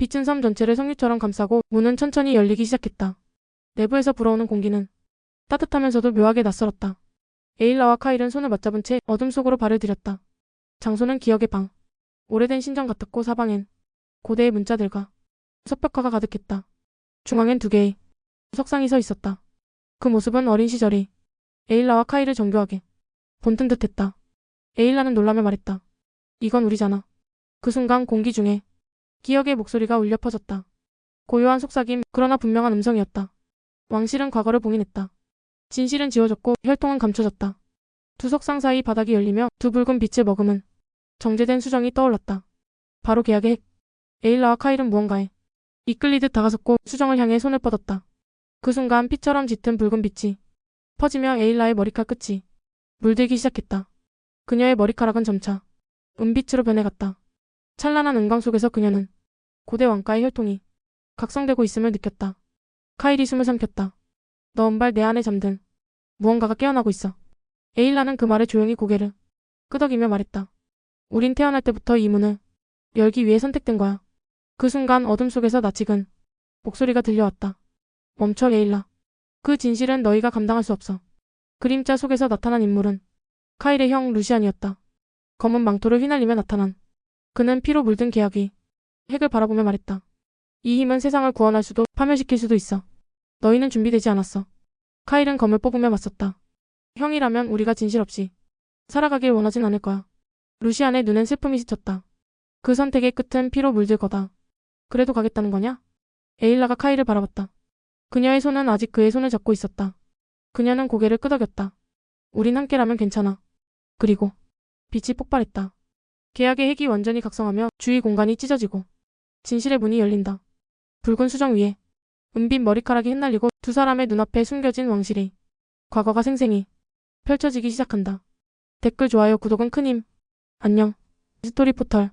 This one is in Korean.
빛은 섬 전체를 석류처럼 감싸고 문은 천천히 열리기 시작했다. 내부에서 불어오는 공기는 따뜻하면서도 묘하게 낯설었다. 에일라와 카일은 손을 맞잡은 채 어둠 속으로 발을 들였다. 장소는 기억의 방. 오래된 신전 같았고 사방엔 고대의 문자들과 석벽화가 가득했다. 중앙엔 두 개의 석상이 서 있었다. 그 모습은 어린 시절이 에일라와 카일을 정교하게 본뜬 듯했다. 에일라는 놀라며 말했다. 이건 우리잖아. 그 순간 공기 중에 기억의 목소리가 울려 퍼졌다. 고요한 속삭임, 그러나 분명한 음성이었다. 왕실은 과거를 봉인했다. 진실은 지워졌고 혈통은 감춰졌다. 두 석상 사이 바닥이 열리며 두 붉은 빛을 머금은 정제된 수정이 떠올랐다. 바로 계약의 핵. 에일라와 카일은 무언가에 이끌리듯 다가섰고 수정을 향해 손을 뻗었다. 그 순간 피처럼 짙은 붉은 빛이 퍼지며 에일라의 머리칼 끝이 물들기 시작했다. 그녀의 머리카락은 점차 은빛으로 변해갔다. 찬란한 은광 속에서 그녀는 고대 왕가의 혈통이 각성되고 있음을 느꼈다. 카일이 숨을 삼켰다. 너 은발 내 안에 잠든 무언가가 깨어나고 있어. 에일라는 그 말에 조용히 고개를 끄덕이며 말했다. 우린 태어날 때부터 이 문을 열기 위해 선택된 거야. 그 순간 어둠 속에서 낯익은 목소리가 들려왔다. 멈춰 에일라. 그 진실은 너희가 감당할 수 없어. 그림자 속에서 나타난 인물은 카일의 형 루시안이었다. 검은 망토를 휘날리며 나타난 그는 피로 물든 계약이 핵을 바라보며 말했다. 이 힘은 세상을 구원할 수도 파멸시킬 수도 있어. 너희는 준비되지 않았어. 카일은 검을 뽑으며 맞섰다. 형이라면 우리가 진실 없이 살아가길 원하진 않을 거야. 루시안의 눈엔 슬픔이 스쳤다. 그 선택의 끝은 피로 물들 거다. 그래도 가겠다는 거냐? 에일라가 카일을 바라봤다. 그녀의 손은 아직 그의 손을 잡고 있었다. 그녀는 고개를 끄덕였다. 우린 함께라면 괜찮아. 그리고 빛이 폭발했다. 계약의 핵이 완전히 각성하며 주위 공간이 찢어지고 진실의 문이 열린다. 붉은 수정 위에 은빛 머리카락이 흩날리고 두 사람의 눈앞에 숨겨진 왕실이 과거가 생생히 펼쳐지기 시작한다. 댓글 좋아요 구독은 큰 힘. 안녕. 스토리 포털